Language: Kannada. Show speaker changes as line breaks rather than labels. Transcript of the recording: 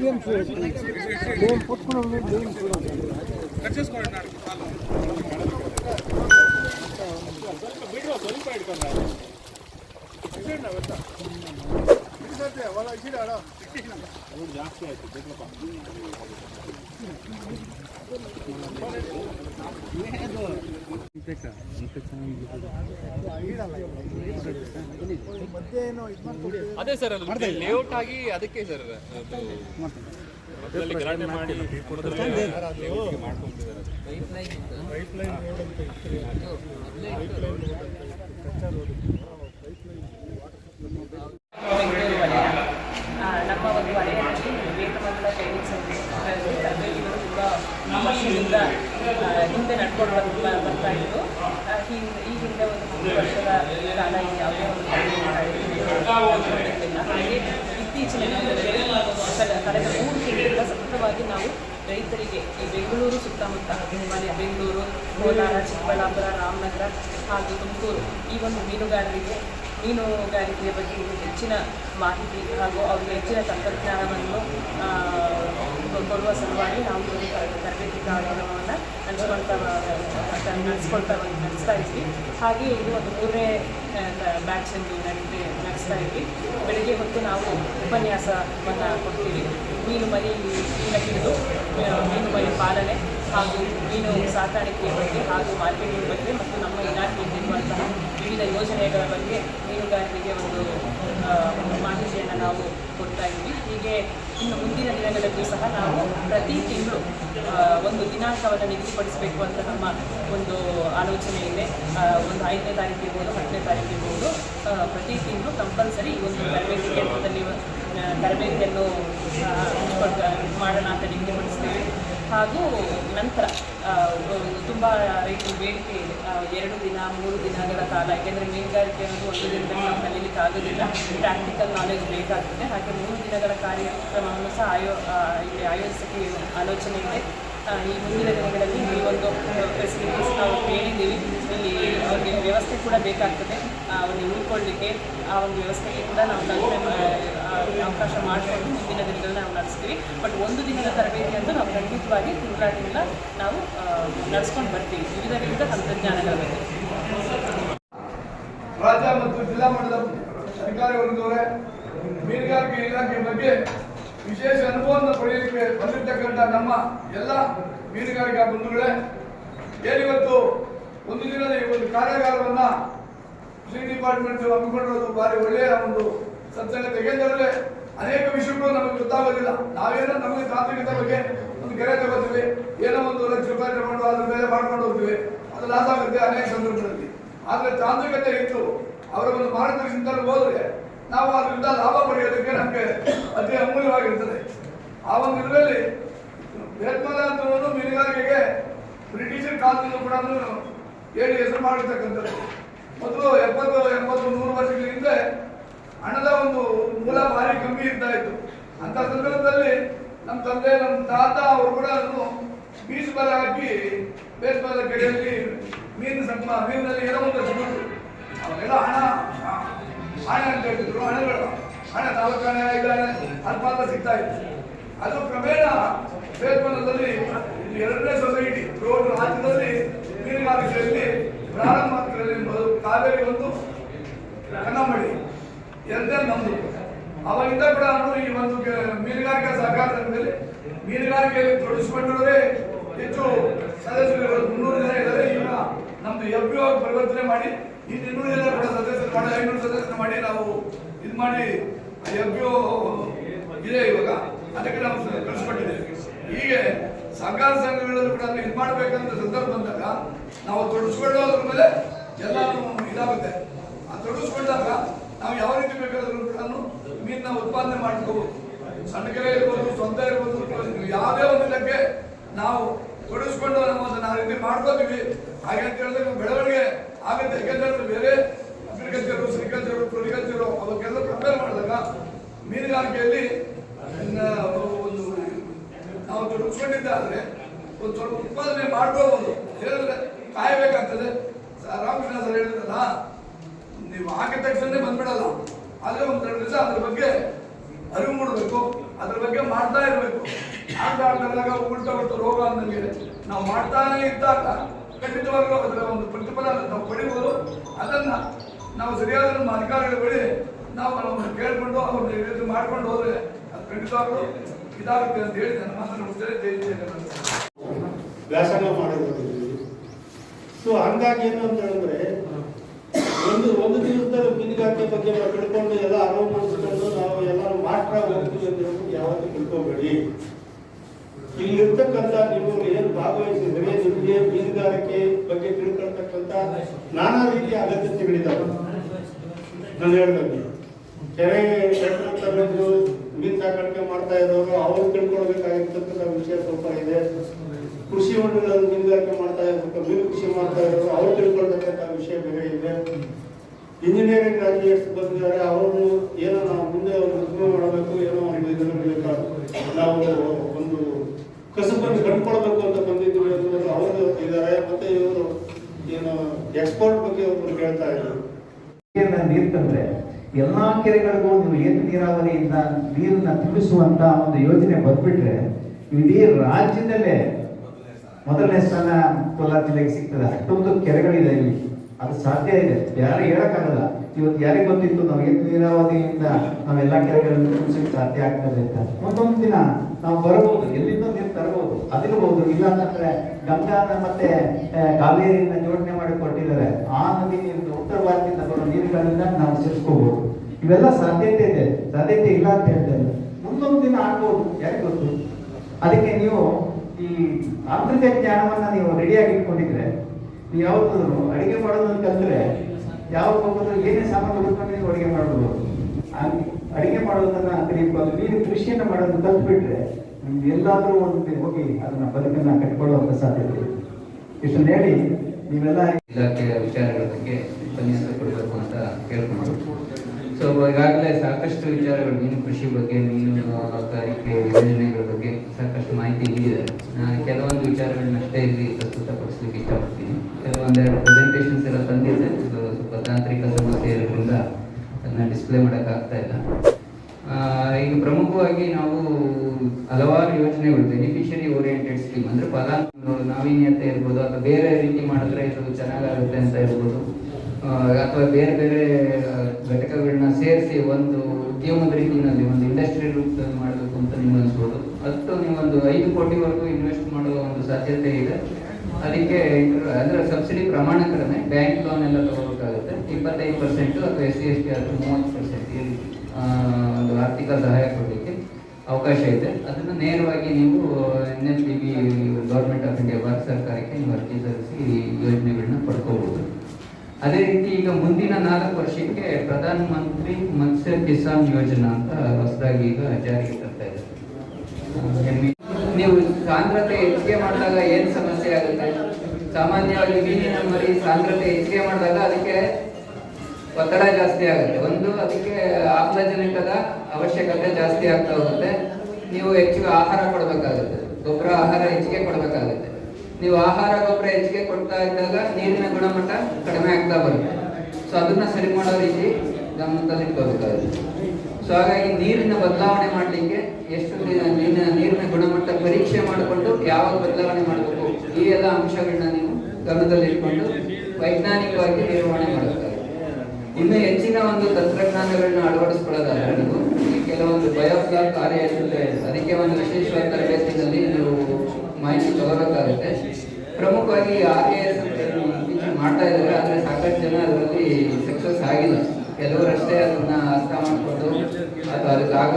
గేమ్స్ గేమ్ పట్టుకున్నాం గేమ్స్
కట్ చేసుకోండి నాడు ಜಾಸ್ತಿ ಆಯ್ತು ಬೇಕಪ್ಪ
ಅದೇ ಸರ್ ಅದು ಲೇಔಟ್ ಆಗಿ ಅದಕ್ಕೆ ಸರ್ ಮಾಡಿ
ನಮ್ಮ ಒಂದು ವಲಯದಲ್ಲಿ ವಿವೇಕಾನಂದ ಟ್ರೈನಿಂಗ್ ಸೆಂಟರ್ ತುಂಬ ವರ್ಷದಿಂದ ಹಿಂದೆ ನಡ್ಕೊಂಡು ಬರ್ತಾ ಇತ್ತು. ಹಿಂದೆ, ಈ ಹಿಂದೆ ಒಂದು ಮೂರು ವರ್ಷದ ಕಾಲ ಯಾವುದೇ ಒಂದು ಹಾಗೆ ಇತ್ತೀಚಿನ ಕಳೆದ ಮೂರು ತಿಂಗಳಿಂದ ಸತತವಾಗಿ ನಾವು ರೈತರಿಗೆ ಈ ಬೆಂಗಳೂರು ಸುತ್ತಮುತ್ತ ಮನೆ ಬೆಂಗಳೂರು, ಕೋಲಾರ, ಚಿಕ್ಕಬಳ್ಳಾಪುರ, ರಾಮನಗರ ಹಾಗೂ ತುಮಕೂರು ಈ ಒಂದು ಮೀನುಗಾರರಿಗೆ ಮೀನುಗಾರಿಕೆಯ ಬಗ್ಗೆ ಹೆಚ್ಚಿನ ಮಾಹಿತಿ ಹಾಗೂ ಅವರಿಗೆ ಹೆಚ್ಚಿನ ತಂತ್ರಜ್ಞಾನವನ್ನು ಕೊಡುವ ಸಲುವಾಗಿ ನಾವು ಒಂದು ತರ- ತರಬೇತಿ ಕಾರ್ಯಕ್ರಮವನ್ನು ನಡೆಸ್ಕೊಳ್ತಾ ನಡೆಸ್ಕೊಳ್ತಾ ನಡೆಸ್ತಾ ಇದ್ವಿ. ಹಾಗೆ ಇದು ಒಂದು ಮೂರನೇ ಬ್ಯಾಚ್ ಎಂದು ನಡೆದಿದೆ ನಡೆಸ್ತಾ ಇದ್ವಿ. ಬೆಳಿಗ್ಗೆ ಹೊತ್ತು ನಾವು ಉಪನ್ಯಾಸವನ್ನು ಕೊಡ್ತೀವಿ. ಮೀನು ಮರಿ, ಮೀನ ಹಿಡಿದು ಮೀನು ಮರಿ ಪಾಲನೆ ಹಾಗೂ ಮೀನು ಸಾಕಾಣಿಕೆಯ ಬಗ್ಗೆ ಹಾಗೂ ಮಾರ್ಕೆಟಿಂಗ್ ಬಗ್ಗೆ ಮತ್ತು ನಮ್ಮ ಇಲಾಖೆಯಲ್ಲಿರುವಂತಹ ವಿವಿಧ ಯೋಜನೆಗಳ ಬಗ್ಗೆ ಮೀನುಗಾರರಿಗೆ ಒಂದು ಮಾಹಿತಿಯನ್ನು ನಾವು ಕೊಡ್ತಾ ಇದ್ವಿ ಹೀಗೆ ಇನ್ನು ಮುಂದಿನ ದಿನಗಳಲ್ಲಿ ಸಹ ನಾವು ಪ್ರತಿ ತಿಂಗಳು ಒಂದು ದಿನಾಂಕವನ್ನು ನಿಗದಿಪಡಿಸಬೇಕು ಅಂತ ನಮ್ಮ ಒಂದು ಆಲೋಚನೆ ಇದೆ. ಒಂದು ಐದನೇ ತಾರೀಕು ಇರ್ಬೋದು ಹತ್ತನೇ ತಾರೀಕು ಇರ್ಬೋದು ಪ್ರತಿ ತಿಂಗಳು ಕಂಪಲ್ಸರಿ ಈ ಒಂದು ತರಬೇತಿ ಕೇಂದ್ರದಲ್ಲಿ ತರಬೇತಿಯನ್ನು ಮಾಡೋಣ ಅಂತ ನಿಗದಿಪಡಿಸ್ತೇವೆ. ಹಾಗೂ ನಂತರ ತುಂಬ ರೈತರು ಬೇಡಿಕೆ ಇದೆ. ಎರಡು ದಿನ, ಮೂರು ದಿನಗಳ ಕಾಲ, ಯಾಕೆಂದರೆ ಮೀನುಗಾರಿಕೆ ಅನ್ನೋದು ಒಂದು ದಿನದಲ್ಲಿ ನಾವು ಕಲೀಲಿಕ್ಕೆ ಆಗೋದಿಲ್ಲ. ಪ್ರಾಕ್ಟಿಕಲ್ ನಾಲೆಜ್ ಬೇಕಾಗ್ತದೆ. ಹಾಗೆ ಮೂರು ದಿನಗಳ ಕಾರ್ಯಕ್ರಮವನ್ನು ಸಹ ಆಯೋ ಇಲ್ಲಿ ಆಯೋಜಿಸಕ್ಕೆ ಆಲೋಚನೆ ಇದೆ. ಈ ಮುಂದಿನ ದಿನಗಳಲ್ಲಿ ಈ ಒಂದು ಫೆಸಿಲಿಟೀಸ್ ನಾವು ಕೇಳಿದ್ದೀವಿ. ಇಲ್ಲಿ ಅವ್ರಿಗೆ ವ್ಯವಸ್ಥೆ ಕೂಡ ಬೇಕಾಗ್ತದೆ. ಅವರಿಗೆ ಉಳ್ಕೊಳ್ಳಿಕ್ಕೆ ಆ ಒಂದು ವ್ಯವಸ್ಥೆಗೆ ಕೂಡ ನಾವು ಕಲ್ಪನೆ ಅವಕಾಶ ಮಾಡಿಕೊಂಡು ಮುಂದಿನ ದಿನಗಳಲ್ಲಿ ನಾವು ನಡೆಸ್ತೀವಿ. ಬಟ್ ಒಂದು ದಿನದ ತರಬೇತಿ ಅಂತ ನಾವು ಖಂಡಿತವಾಗಿ ತಿಂಗಳ ತಿಂಗಳ ನಾವು ನಡೆಸ್ಕೊಂಡು ಬರ್ತೀವಿ. ವಿವಿಧ ವಿವಿಧ ತಂತ್ರಜ್ಞಾನಗಳ ಬಗ್ಗೆ
ರಾಜ್ಯ ಮತ್ತು ಜಿಲ್ಲಾ ಮಟ್ಟದ ಅಧಿಕಾರಿ ವರ್ಗದವರೇ ಮೀನುಗಾರಿಕೆ ಇಲಾಖೆ ಬಗ್ಗೆ ವಿಶೇಷ ಅನುಭವವನ್ನು ಪಡೆಯಲಿಕ್ಕೆ ಬಂದಿರತಕ್ಕಂಥ ನಮ್ಮ ಎಲ್ಲ ಮೀನುಗಾರಿಕಾ ಬಂಧುಗಳೇ ಏನಿವತ್ತು ಒಂದು ದಿನದ ಈ ಒಂದು ಕಾರ್ಯಾಗಾರವನ್ನು ಕೃಷಿ ಡಿಪಾರ್ಟ್ಮೆಂಟ್ ಹಮ್ಮಿಕೊಂಡಿರೋದು ಭಾರಿ ಒಳ್ಳೆಯ ಒಂದು ಸತ್ಸಂಗತಿ ಏಕೆಂದರೆ ಅನೇಕ ವಿಷಯಗಳು ನಮಗೆ ಗೊತ್ತಾಗೋದಿಲ್ಲ. ನಾವೇನೋ ನಮಗೆ ತಾಂತ್ರಿಕತೆ ಬಗ್ಗೆ ಒಂದು ಗೆರೆ ತಗೋತೀವಿ, ಏನೋ ಒಂದು ಲಕ್ಷ ರೂಪಾಯಿ ತಗೊಂಡು ಅದ್ರ ಮೇಲೆ ಮಾಡ್ಕೊಂಡು ಹೋಗ್ತೀವಿ. ಅದು ಲಾಸ್ ಆಗುತ್ತೆ ಅನೇಕ ಸಂದರ್ಭಗಳಲ್ಲಿ. ಆದ್ರೆ ತಾಂತ್ರಿಕತೆ ಇತ್ತು. ಅವರ ಒಂದು ಮಾರ್ಗದರ್ಶನದಲ್ಲಿ ಹೋದ್ರೆ ನಾವು ಅದರಿಂದ ಲಾಭ ಪಡೆಯೋದಕ್ಕೆ ನಮಗೆ ಅತಿ ಅಮೂಲ್ಯವಾಗಿರ್ತದೆ. ಆ ಒಂದು ಇದರಲ್ಲಿ ಅಂತ ಮೀನುಗಾರಿಕೆಗೆ ಬ್ರಿಟಿಷರ್ ಕಾಲದಿಂದ ಕೂಡ ಹೇಳಿ ಹೆಸರು ಮಾಡಿರ್ತಕ್ಕಂಥದ್ದು. ಮೊದಲು ಎಪ್ಪತ್ತು, ಎಂಬತ್ತು, ನೂರು ವರ್ಷಗಳ ಹಿಂದೆ ಹಣದ ಒಂದು ಮೂಲ ಭಾರಿ ಕಮ್ಮಿ ಇರ್ತಾ ಇತ್ತು. ಅಂತ ಸಂದರ್ಭದಲ್ಲಿ ನಮ್ಮ ತಂದೆ ನಮ್ಮ ತಾತ ಅವರು ಕೂಡ ಅದನ್ನು ಬೀಸ್ ಬಲ ಹಾಕಿ ಬೇಸ್ಬಲ ಕಡೆಯಲ್ಲಿ ಮೀನು ಸಂಪ ಮೀನಿನಲ್ಲಿ ಏನೋ ಒಂದು ಸಿಗುತ್ತೆ ಅವೆಲ್ಲ ಹಣ ಹಣ ಅಂತ ಹೇಳ್ತಿದ್ರು, ಹಣಗಳು. ಹಣ ನಾಲ್ಕು ಹಣ ಐದು ಹಣ ಸಿಗ್ತಾ ಇತ್ತು. ಅದು ಕ್ರಮೇಣ ಬೇಸ್ಬಲದಲ್ಲಿ ಎರಡನೇ ಸೊಸೈಟಿ ರೋಡ್ ರಾಜ್ಯದಲ್ಲಿ ಮೀನುಗಾರಿಕೆಯಲ್ಲಿ ಪ್ರಾರಂಭ ಕಾವೇರಿ ಒಂದು ಕನ್ನಂಬಡಿ ಎರಡನೇ ನಮ್ದು ಅವಾಗಿಂದ ಕೂಡ ಅವರು ಈ ಒಂದು ಮೀನುಗಾರಿಕಾ ಸಹಕಾರ ಸಂಘದಲ್ಲಿ ಮೀನುಗಾರಿಕೆಯಲ್ಲಿ ತೊಡಗಿಸಿಕೊಂಡಿರೋರೇ ಹೆಚ್ಚು ಸದಸ್ಯರು ಮುನ್ನೂರು ಜನ ಇದ್ದಾರೆ. ಈಗ ನಮ್ದು ಎಫ್ ಯು ಪರಿವರ್ತನೆ ಮಾಡಿ, ಇನ್ನು ಇನ್ನೂರು ಜನ ಕೂಡ ಸದಸ್ಯರು ಮಾಡಿ, ಐನೂರು ಸದಸ್ಯರು ಮಾಡಿ ನಾವು ಇದು ಮಾಡಿ ಎಫ್ ಯು ಇದೆ ಇವಾಗ. ಅದಕ್ಕೆ ನಾವು ಕಳಿಸ್ಕೊಟ್ಟಿದ್ದೇವೆ. ಹೀಗೆ ಸಹಕಾರ ಸಂಘಗಳಲ್ಲೂ ಕೂಡ ಇದು ಮಾಡಬೇಕಂತ ಸಂದರ್ಭ ಬಂದಾಗ, ನಾವು ತೊಡಗಿಸ್ಕೊಳ್ಳೋದ್ರ ಮೇಲೆ ಎಲ್ಲಾನು ಇದಾಗುತ್ತೆ. ಆ ತೊಡಗಿಸ್ಕೊಂಡಾಗ ನಾವು ಯಾವ ರೀತಿ ಬೇಕಾದರೂ ಕೂಡ ಮೀನನ್ನ ಉತ್ಪಾದನೆ ಮಾಡ್ಕೋಬಹುದು ಸಣ್ಣ ಕೆರೆ ಇರ್ಬೋದು, ಸ್ವಂತ ಇರ್ಬೋದು ಯಾವುದೇ ಒಂದು ಇದಕ್ಕೆ ನಾವು ತೊಡಗಿಸ್ಕೊಂಡು ನಾವು ರೀತಿ ಮಾಡ್ಕೋತೀವಿ. ಹಾಗೆ ಅಂತ ಹೇಳಿದ್ರೆ ಬೆಳವಣಿಗೆ ಆಗುತ್ತೆ. ಯಾಕೆಂದ್ರೆ ಬೇರೆ ಅಗ್ರಿಕಲ್ಚರ್, ಸಿರಿಕಲ್ಚರು, ಫ್ಲೋರಿಕಲ್ಚರ್ ಅವಕ್ಕೆಲ್ಲ ಕಂಪೇರ್ ಮಾಡಿದಾಗ ಮೀನುಗಾರಿಕೆಯಲ್ಲಿ ಒಂದು ನಾವು ತೊಡಗಿಸ್ಕೊಂಡಿದ್ದಾದ್ರೆ ಒಂದು ಸ್ವಲ್ಪ ಉತ್ಪಾದನೆ ಮಾಡ್ಕೋಬಹುದು ಹೇಳಿದ್ರೆ ಕಾಯಬೇಕಾಗ್ತದೆ. ರಾಮಕೃಷ್ಣ ಸರ್ ಹೇಳಿದ್ರಲ್ಲ ನೀವು ಹಾಕಿದ ತಕ್ಷಣ ಬಂದ್ಬಿಡಲ್ಲ. ಆದ್ರೆ ಒಂದೆರಡು ದಿವಸ ಅದ್ರ ಬಗ್ಗೆ ಅರಿವು ಮೂಡಬೇಕು, ಅದ್ರ ಬಗ್ಗೆ ಮಾಡ್ತಾ ಇರಬೇಕು. ಆದಾಗ ಉಲ್ಟ ಉಲ್ಟ ರೋಗ ಅಂದಂಗೆ ನಾವು ಮಾಡ್ತಾನೆ ಇದ್ದಾಗ ಖಂಡಿತವಾಗ್ಲೂ ಅದರ ಒಂದು ಪ್ರತಿಫಲ ನಾವು ಪಡಿಬೋದು. ಅದನ್ನ ನಾವು ಸರಿಯಾದ ನಮ್ಮ ಅಧಿಕಾರಿಗಳ ಬಳಿ ನಾವು ಅವ್ರನ್ನ ಕೇಳ್ಕೊಂಡು ಅವ್ರನ್ನ ರೀತಿ ಮಾಡ್ಕೊಂಡು ಹೋದ್ರೆ ಅದು ಖಂಡಿತವಾಗ್ಲೂ ಇದಾಗುತ್ತೆ ಅಂತ ಹೇಳಿ ನನ್ನ ಮಾತನ್ನು ಜಯ.
ವ್ಯಾಸಂಗ ಮಾಡಿರೋದು ಸೊ ಹಂಗಾಗಿ ಏನು ಅಂತ ಹೇಳಿದ್ರೆ, ಒಂದು ದಿವಸದಲ್ಲಿ ಮೀನುಗಾರಿಕೆ ಬಗ್ಗೆ ತಿಳ್ಕೊಂಡು ಎಲ್ಲ ಅರಿವು ಮಾಡಿಸ್ಕೊಂಡು ನಾವು ಎಲ್ಲರೂ ಮಾತ್ರ ಹೋಗ್ತೀವಿ ಅಂತ ಹೇಳ್ಬಿಟ್ಟು ಯಾವತ್ತೂ ತಿಳ್ಕೊಬೇಡಿ. ಇಲ್ಲಿರ್ತಕ್ಕಂಥ ನೀವು ಏನು ಭಾಗವಹಿಸಿದ್ರೆ ನಿಮಗೆ ಮೀನುಗಾರಿಕೆ ಬಗ್ಗೆ ತಿಳ್ಕೊಳ್ತಕ್ಕಂಥ ನಾನಾ ರೀತಿಯ ಅಗತ್ಯತೆಗಳಿದ್ದಾವೆ ನಾನು ಹೇಳ್ದಂಗೆ. ಕೆರೆ ತರಬೇಕು ಮೀನು ಸಾಕಾಣಿಕೆ ಮಾಡ್ತಾ ಇರೋರು, ಅವರು ತಿಳ್ಕೊಳ್ಬೇಕಾಗಿರ್ತಕ್ಕಂಥ ವಿಷಯ ಸ್ವಲ್ಪ ಇದೆ. ಕೃಷಿ ಹೊಂಡಗಳಲ್ಲಿ ಮೀನುಗಾರಿಕೆ ಮಾಡ್ತಾ ಇರ್ಬೇಕು ಮೀನು ಕೃಷಿ ಮಾಡ್ತಾ ಇರೋರು, ಅವ್ರು ತಿಳ್ಕೊಳ್ತಕ್ಕಂಥ ವಿಷಯ ಬೇರೆ ಇದೆ. ಇಂಜಿನಿಯರಿಂಗ್ ಗ್ರಾಜುಯೇಟ್ಸ್ ಬಂದಿದ್ದಾರೆ ಅವರು ಏನೋ ನಾವು ಮುಂದೆ ಒಂದು ಉದ್ಯಮ ಮಾಡಬೇಕು, ಏನೋ ಒಂದು ಇದರಲ್ಲಿ ನಾವು ಒಂದು ಕಸಬನ್ನು ಕಂಡುಕೊಳ್ಬೇಕು ಅಂತ ಬಂದಿದ್ದೀವಿ ಅನ್ನೋದು ಅವರು ಇದ್ದಾರೆ. ಮತ್ತೆ ಇವರು ಏನು ಎಕ್ಸ್ಪೋರ್ಟ್ ಬಗ್ಗೆ ಒಬ್ಬರು ಕೇಳ್ತಾ ಇದ್ದಾರೆ.
ನೀರು ತಂದ್ರೆ ಎಲ್ಲಾ ಕೆರೆಗಳಿಗೂ ನೀವು ಏತ ನೀರಾವರಿಯಿಂದ ನೀರನ್ನ ತುಂಬಿಸುವಂತ ಒಂದು ಯೋಜನೆ ಬಂದ್ಬಿಟ್ರೆ ಇಡೀ ರಾಜ್ಯದಲ್ಲೇ ಮೊದಲನೇ ಸ್ಥಾನ ಕೋಲಾರ ಜಿಲ್ಲೆಗೆ ಸಿಗ್ತದೆ. ಅಷ್ಟೊಂದು ಕೆರೆಗಳಿದೆ ಇಲ್ಲಿ. ಅದು ಸಾಧ್ಯ ಇದೆ. ಯಾರು ಹೇಳಕ್ಕಾಗಲ್ಲ. ಇವತ್ತು ಯಾರಿಗೆ ಗೊತ್ತಿತ್ತು? ನಾವು ಏತ ನೀರಾವರಿಯಿಂದ ನಾವೆಲ್ಲ ಕೆರೆಗಳನ್ನು ತುಂಬಿಸಕ್ಕೆ ಸಾಧ್ಯ ಆಗ್ತದೆ ಅಂತ. ಒಂದೊಂದು ದಿನ ನಾವು ಬರಬಹುದು. ಎಲ್ಲಿಂದ ನೀರು ತರಬಹುದು? ಅದಿರಬಹುದು. ಇಲ್ಲ ಅಂತಂದ್ರೆ ಗಂಗಾನ ಮತ್ತೆ ಕಾವೇರಿಯಿಂದ ಜೋಡಣೆ ಮಾಡಿ ಕೊಟ್ಟಿದ್ದಾರೆ. ಆ ನದಿ ನೀರು ಉತ್ತರ ಭಾರತದಿಂದ ಬರೋ ನೀರುಗಳಿಂದ ನಾವು ಸೇರಿಸ್ಕೋಬಹುದು. ಇವೆಲ್ಲ ಸಾಧ್ಯತೆ ಇದೆ. ಸಾಧ್ಯತೆ ಇಲ್ಲ ಅಂತ ಹೇಳ್ತಾ ಮುಂದೊಂದು ದಿನ ಆಗ್ಬೋದು. ಯಾರಿಗೆ ಗೊತ್ತು? ಅದಕ್ಕೆ ನೀವು ಈ ತಾಂತ್ರಿಕ ಜ್ಞಾನವನ್ನ ನೀವು ರೆಡಿಯಾಗಿ ಇಟ್ಕೊಂಡಿದ್ರೆ ನೀವು ಯಾವತ್ತೂ ಅಡಿಗೆ ಮಾಡೋದು ಅಂತಂದ್ರೆ ಯಾವ ಹೋಗೋದು ಏನೇ ಸಾಮಾನು ಹುಡ್ಕೊಂಡು ನೀವು ಅಡಿಗೆ ಮಾಡ್ಬೋದು. ಆ ಅಡಿಗೆ ಮಾಡೋದನ್ನ ಕಲಿಯಬಹುದು ನೀನು ಕೃಷಿಯನ್ನು ಮಾಡೋದನ್ನ ಕಲ್ತ್ಬಿಟ್ರೆ ನಿಮ್ಗೆ ಎಲ್ಲಾದರೂ ಒಂದು ಹೋಗಿ ಅದನ್ನ ಬದುಕನ್ನ ಕಟ್ಕೊಳ್ಳುವಂತ ಸಾಧ್ಯತೆ ಇಷ್ಟನ್ನು ಹೇಳಿ, ನೀವೆಲ್ಲ
ಇಲಾಖೆಯ ವಿಚಾರಗಳ ಬಗ್ಗೆ ಸ್ಪಂದಿಸ ಕೊಡಬೇಕು ಅಂತ ಕೇಳ್ಕೊಂಡು ಸೊ ಈಗಾಗಲೇ ಸಾಕಷ್ಟು ವಿಚಾರಗಳು, ಮೀನು ಕೃಷಿ ಬಗ್ಗೆ, ಮೀನು ಕೈಗಾರಿಕೆ ಯೋಜನೆಗಳ ಬಗ್ಗೆ ಸಾಕಷ್ಟು ಮಾಹಿತಿ ಇಲ್ಲಿದೆ. ನಾನು ಕೆಲವೊಂದು ವಿಚಾರಗಳನ್ನಷ್ಟೇ ಇಲ್ಲಿ ಪ್ರಸ್ತುತಪಡಿಸಲಿಕ್ಕೆ ಇಷ್ಟಪಡ್ತೀನಿ. ಕೆಲವೊಂದೆರಡು ಪ್ರೆಸೆಂಟೇಷನ್ಸ್ ಎಲ್ಲ ತಂದಿದ್ದೆ ಸ್ವಲ್ಪ ತಾಂತ್ರಿಕ ಸಮಸ್ಯೆ ಇರೋದ್ರಿಂದ ಅದನ್ನ ಡಿಸ್ಪ್ಲೇ ಮಾಡೋಕ್ಕಾಗ್ತಾ ಇಲ್ಲ. ಈಗ ಪ್ರಮುಖವಾಗಿ ನಾವು ಹಲವಾರು ಯೋಜನೆಗಳು ಬೆನಿಫಿಷರಿ ಓರಿಯೆಂಟೆಡ್ ಸ್ಕೀಮ್ ಅಂದ್ರೆ ಫಲಾನು ನಾವೀನ್ಯತೆ ಇರ್ಬೋದು, ಅಥವಾ ಬೇರೆ ರೀತಿ ಮಾಡಿದ್ರೆ ಇದು ಚೆನ್ನಾಗಾಗುತ್ತೆ ಅಂತ ಇರ್ಬೋದು. ಅಥವಾ ಬೇರೆ ಬೇರೆ ಘಟಕಗಳನ್ನ ಸೇರಿಸಿ ಒಂದು ಉದ್ಯಮದ ರೀತಿಯಲ್ಲಿ ಒಂದು ಇಂಡಸ್ಟ್ರಿ ರೂಪದಲ್ಲಿ ಮಾಡಬೇಕು ಅಂತ ನಿಮ್ಗೆ ಅನ್ಸ್ಬೋದು. ಅಷ್ಟು ನೀವೊಂದು ಐದು ಕೋಟಿವರೆಗೂ ಇನ್ವೆಸ್ಟ್ ಮಾಡುವ ಒಂದು ಸಾಧ್ಯತೆ ಇದೆ. ಅದಕ್ಕೆ ಅಂದ್ರೆ ಸಬ್ಸಿಡಿ ಪ್ರಮಾಣ ಕಡಿಮೆ ಬ್ಯಾಂಕ್ ಲೋನ್ ಎಲ್ಲ ತಗೋಬೇಕಾಗುತ್ತೆ. ಇಪ್ಪತ್ತೈದು ಪರ್ಸೆಂಟ್ ಅಥವಾ ಎಸ್ ಸಿ ಎಸ್ ಟಿ ಆದ್ರೆ ಮೂವತ್ತು ಪರ್ಸೆಂಟ್ ಈ ಒಂದು ಆರ್ಥಿಕ ಸಹಾಯ ಕೊಡಲಿಕ್ಕೆ ಅವಕಾಶ ಇದೆ. ಅದನ್ನು ನೇರವಾಗಿ ನೀವು N S P B government of India Bharat ಸರ್ಕಾರಕ್ಕೆ ನೀವು ಅರ್ಜಿ ಸಲ್ಲಿಸಿ ಈ ಯೋಜನೆಗಳನ್ನ ಪಡ್ಕೋಬಹುದು. ಅದೇ ರೀತಿ ಈಗ ಮುಂದಿನ ನಾಲ್ಕು ವರ್ಷಕ್ಕೆ ಪ್ರಧಾನ ಮಂತ್ರಿ ಮತ್ಸ್ಯ ಕಿಸಾನ್ ಯೋಜನಾ ಅಂತ ಹೊಸದಾಗಿ ಈಗ ಜಾರಿಗೆ ತರ್ತಾ ಇದೆ. ನೀವು ಸಾಂದ್ರತೆ ಹೆಚ್ಚಿಗೆ ಮಾಡಿದಾಗ ಏನ್ ಸಮಸ್ಯೆ ಆಗುತ್ತೆ? ಸಾಮಾನ್ಯವಾಗಿ ಮೀನಿನ ಮರಿ ಸಾಂದ್ರತೆ ಹೆಚ್ಚಿಗೆ ಮಾಡಿದಾಗ ಅದಕ್ಕೆ ಒತ್ತಡ ಜಾಸ್ತಿ ಆಗುತ್ತೆ. ಒಂದು, ಅದಕ್ಕೆ ಆಮ್ಲಜನಕದ ಅವಶ್ಯಕತೆ ಜಾಸ್ತಿ ಆಗ್ತಾ ಹೋಗುತ್ತೆ. ನೀವು ಹೆಚ್ಚಿಗೆ ಆಹಾರ ಕೊಡಬೇಕಾಗುತ್ತೆ. ಗೊಬ್ಬರ ಆಹಾರ ಹೆಚ್ಚಿಗೆ ಕೊಡಬೇಕಾಗುತ್ತೆ. ನೀವು ಆಹಾರ ಗೊಬ್ಬರ ಹೆಚ್ಚಿಗೆ ಕೊಡ್ತಾ ಇದ್ದಾಗ ನೀರಿನ ಗುಣಮಟ್ಟ ಕಡಿಮೆ ಆಗ್ತಾ ಬರುತ್ತೆ. ಸೊ ಅದನ್ನ ಸರಿ ಮಾಡೋ ರೀತಿ ಗಮನದಲ್ಲಿ ಇಟ್ಕೋಬೇಕಾಗುತ್ತೆ. ಸೊ ಹಾಗಾಗಿ ನೀರಿನ ಬದಲಾವಣೆ ಮಾಡಲಿಕ್ಕೆ ಎಷ್ಟು ನೀರಿನ ನೀರಿನ ಗುಣಮಟ್ಟ ಪರೀಕ್ಷೆ ಮಾಡಿಕೊಂಡು ಯಾವಾಗ ಬದಲಾವಣೆ ಮಾಡಬೇಕು, ಈ ಎಲ್ಲ ಅಂಶಗಳನ್ನ ನೀವು ಗಮನದಲ್ಲಿ ಇಟ್ಕೊಂಡು ವೈಜ್ಞಾನಿಕವಾಗಿ ನಿರ್ವಹಣೆ ಮಾಡಬೇಕಾಗುತ್ತೆ. ಇನ್ನು ಹೆಚ್ಚಿನ ಒಂದು ತಂತ್ರಜ್ಞಾನಗಳನ್ನ ಅಳವಡಿಸ್ಕೊಳ್ಳೋದಾದ್ರೆ ನೀವು ಕೆಲವೊಂದು ಬಯೋಫ್ಲಾಕ್ ಕಾರ್ಯ ಅದಕ್ಕೆ ಒಂದು ವಿಶೇಷವಾದ ಮಾಹಿತಿ ತಗೋಬೇಕಾಗುತ್ತೆ ಪ್ರಮುಖವಾಗಿ ಆರ್ ಮಾಡ್ತಾ ಇದ್ದಾರೆ. ಆದರೆ ಸಾಕಷ್ಟು ಜನ ಅದರಲ್ಲಿ ಸಕ್ಸಸ್ ಆಗಿಲ್ಲ. ಕೆಲವರಷ್ಟೇ ಅದನ್ನ ಅರ್ಥ ಮಾಡಿಕೊಂಡು ಅಥವಾ ಅದಕ್ಕಾಗ